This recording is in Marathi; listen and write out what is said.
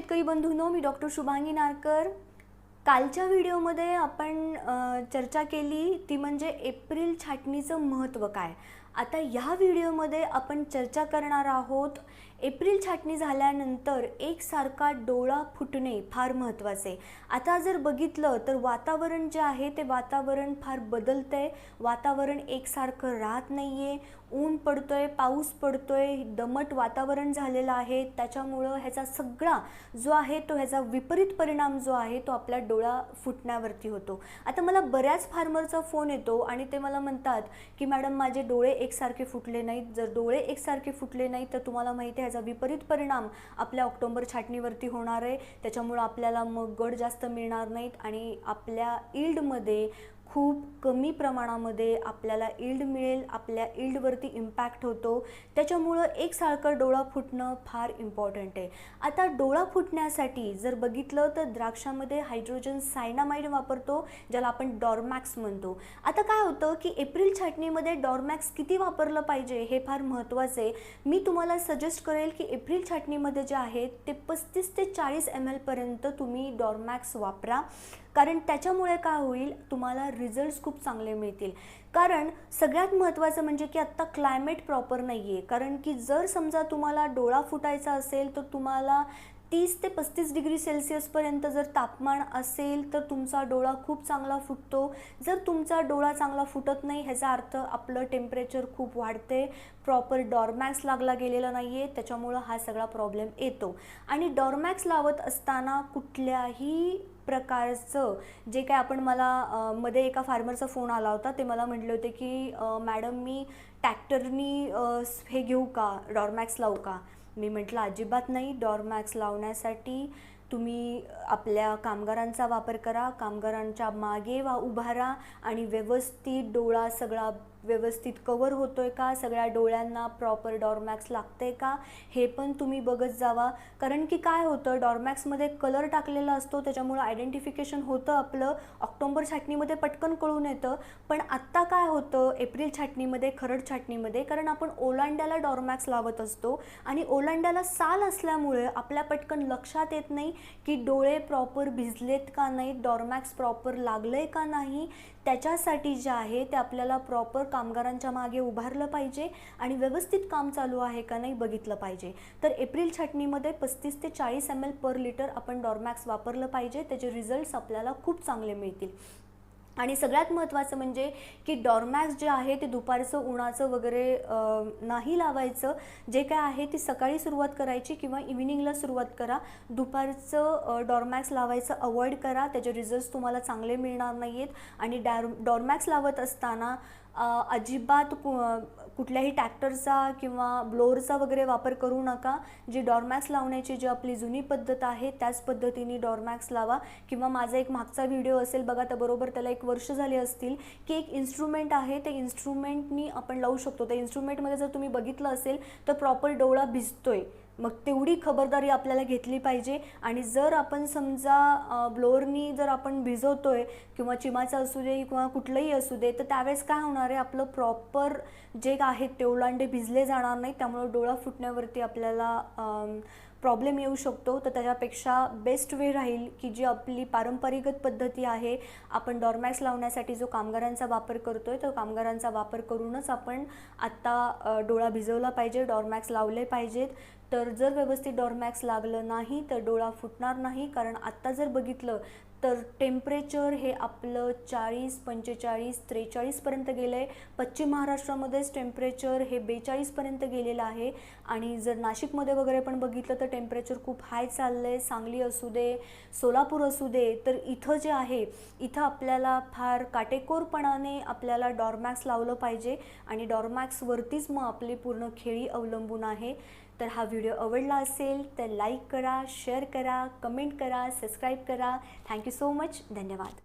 शेतकरी बंधूंनो मी डॉक्टर शुभांगी नारकर. कालच्या व्हिडिओमध्ये आपण चर्चा केली ती म्हणजे एप्रिल छाटणीचं महत्त्व काय? आता ह्या व्हिडिओमध्ये आपण चर्चा करणार आहोत एप्रिल छाटणी झाल्यानंतर एकसारखा डोळा फुटणे फार महत्त्वाचे आता जर बघितलं तर वातावरण जे आहे ते वातावरण फार बदलतं आहे वातावरण एकसारखं राहत नाही आहे ऊन पडतो आहे पाऊस पडतो आहे दमट वातावरण झालेलं आहे. त्याच्यामुळं ह्याचा सगळा जो आहे तो ह्याचा विपरीत परिणाम जो आहे तो आपल्या डोळा फुटण्यावरती होतो. आता मला बऱ्याच फार्मरचा फोन येतो आणि ते मला म्हणतात की मॅडम माझे डोळे एकसारखे फुटले नाहीत. जर डोळे एकसारखे फुटले नाहीत तर तुम्हाला माहिती आहे ह्याचा विपरीत परिणाम आपल्या ऑक्टोबर छाटणीवरती होणार आहे. त्याच्यामुळं आपल्याला मग गड जास्त मिळणार नाहीत आणि आपल्या इल्डमध्ये खूप कमी प्रमाणामध्ये आपल्याला इल्ड मिळेल आपल्या इल्डवरती इम्पॅक्ट होतो. त्याच्यामुळं एकसारखं डोळा फुटणं फार इम्पॉर्टंट आहे. आता डोळा फुटण्यासाठी जर बघितलं तर द्राक्षामध्ये हायड्रोजन सायनामाइड वापरतो ज्याला आपण डॉर्मॅक्स म्हणतो. आता काय होतं की एप्रिल छाटणीमध्ये डॉर्मॅक्स किती वापरलं पाहिजे हे फार महत्त्वाचं आहे. मी तुम्हाला सजेस्ट करेल की एप्रिल छाटणीमध्ये जे आहेत ते पस्तीस ते चाळीस एम एलपर्यंत तुम्ही डॉर्मॅक्स वापरा. कारण त्याच्यामुळे काय होईल तुम्हाला रिझल्ट्स खूप चांगले मिळतील. कारण सगळ्यात महत्त्वाचं म्हणजे की आत्ता क्लायमेट प्रॉपर नाही आहे कारण की जर समजा तुम्हाला डोळा फुटायचा असेल तर तुम्हाला तीस ते पस्तीस डिग्री सेल्सिअसपर्यंत जर तापमान असेल तर तुमचा डोळा खूप चांगला फुटतो. जर तुमचा डोळा चांगला फुटत नाही ह्याचा अर्थ आपलं टेम्परेचर खूप वाढते. प्रॉपर डॉर्मॅक्स लागला गेलेला नाही आहे त्याच्यामुळं हा सगळा प्रॉब्लेम येतो. आणि डॉर्मॅक्स लावत असताना कुठल्याही प्रकारचं जे काय आपण मला मध्ये एका फार्मरचा फोन आला होता ते मला म्हटले होते की मॅडम मी ट्रॅक्टरनी हे घेऊ का? डॉर्मॅक्स लावू का? मी म्हटलं अजिबात नाही डॉरमॅक्स लावण्यासाठी तुम्ही आपल्या कामगारांचा वापर करा कामगारांच्या मागे वा उभा राहा आणि व्यवस्थित डोळा सगळा व्यवस्थित कवर होतो आहे का? सगळ्या डोळ्यांना प्रॉपर डॉर्मॅक्स लागते का? हे पण तुम्ही बघत जावा. कारण की काय होतं डॉर्मॅक्समध्ये कलर टाकलेला असतो त्याच्यामुळं आयडेंटिफिकेशन होतं आपलं. ऑक्टोंबर छाटणीमध्ये पटकन कळून येतं. पण आत्ता काय होतं एप्रिल छाटणीमध्ये खरड छाटणीमध्ये कारण आपण ओलांड्याला डॉर्मॅक्स लावत असतो आणि ओलांड्याला साल असल्यामुळे आपल्या पटकन लक्षात येत नाही की डोळे प्रॉपर भिजलेत का नाहीत डॉर्मॅक्स प्रॉपर लागलं आहे का नाही. त्याच्यासाठी जे आहे ते आपल्याला प्रॉपर कामगारांच्या मागे उभारलं पाहिजे आणि व्यवस्थित काम चालू आहे का नाही बघितलं पाहिजे. तर एप्रिल छाटणीमध्ये पस्तीस ते चाळीस एम एल पर लिटर आपण डॉर्मॅक्स वापरलं पाहिजे. त्याचे रिझल्ट्स आपल्याला खूप चांगले मिळतील. आणि सगळ्यात महत्त्वाचं म्हणजे की डॉर्मॅक्स जे आहे ते दुपारचं उन्हाचं वगैरे नाही लावायचं. जे काय आहे ते सकाळी सुरुवात करायची किंवा इव्हिनिंगला सुरुवात करा. दुपारचं डॉरमॅक्स डॉर्मॅक्स लावायचं अवॉइड करा. त्याचे रिझल्ट्स तुम्हाला चांगले मिळणार नाही आहेत आणि डॅर डॉर्मॅक्स लावत असताना अजिबात कुठल्याही ट्रॅक्टरचा किंवा ब्लोअरचा वगैरे वापर करू नका. जी डॉर्मॅक्स लावण्याची जी आपली जुनी पद्धत आहे त्याच पद्धतीने डॉर्मॅक्स लावा. किंवा माझा एक मागचा व्हिडिओ असेल बघा तर बरोबर त्याला एक वर्ष झाले असतील की एक इन्स्ट्रुमेंट आहे ते इन्स्ट्रुमेंटनी आपण लावू शकतो. त्या इन्स्ट्रुमेंटमध्ये जर तुम्ही बघितलं असेल तर प्रॉपर डोळा भिजतोय. मग तेवढी खबरदारी आपल्याला घेतली पाहिजे. आणि जर आपण समजा ब्लोअरनी जर आपण भिजवतोय किंवा चिमाचं असू दे किंवा कुठलंही असू दे तर त्यावेळेस काय होणार आहे? आपलं प्रॉपर जे आहे ते ओलांडे भिजले जाणार नाही. त्यामुळं डोळा फुटण्यावरती आपल्याला प्रॉब्लेम येऊ शकतो तर त्याच्यापेक्षा बेस्ट वे राहील की जी आपली पारंपरिक पद्धती आहे आपण डॉर्मॅक्स लावण्यासाठी जो कामगारांचा वापर करतोय तो कामगारांचा वापर करूनच आपण आत्ता डोळा भिजवला पाहिजे डॉर्मॅक्स लावले पाहिजेत. तर जर व्यवस्थित डॉर्मॅक्स लागलं नाही तर डोळा फुटणार नाही कारण आत्ता जर बघितलं तर टेम्परेचर हे आपलं चाळीस पंचेचाळीस त्रेचाळीसपर्यंत गेलं आहे. पश्चिम महाराष्ट्रामध्येच टेम्परेचर हे बेचाळीसपर्यंत गेलेलं आहे. आणि जर नाशिकमध्ये वगैरे पण बघितलं तर टेम्परेचर खूप हाय चाललं आहे सांगली असू दे सोलापूर असू दे तर इथं जे आहे इथं आपल्याला फार काटेकोरपणाने आपल्याला डॉर्मॅक्स लावलं पाहिजे. आणि डॉर्मॅक्सवरतीच मग आपली पूर्ण खेळी अवलंबून आहे. तर हा व्हिडिओ आवडला असेल तर लाईक करा शेअर करा कमेंट करा सबस्क्राईब करा. Thank you so much. धन्यवाद.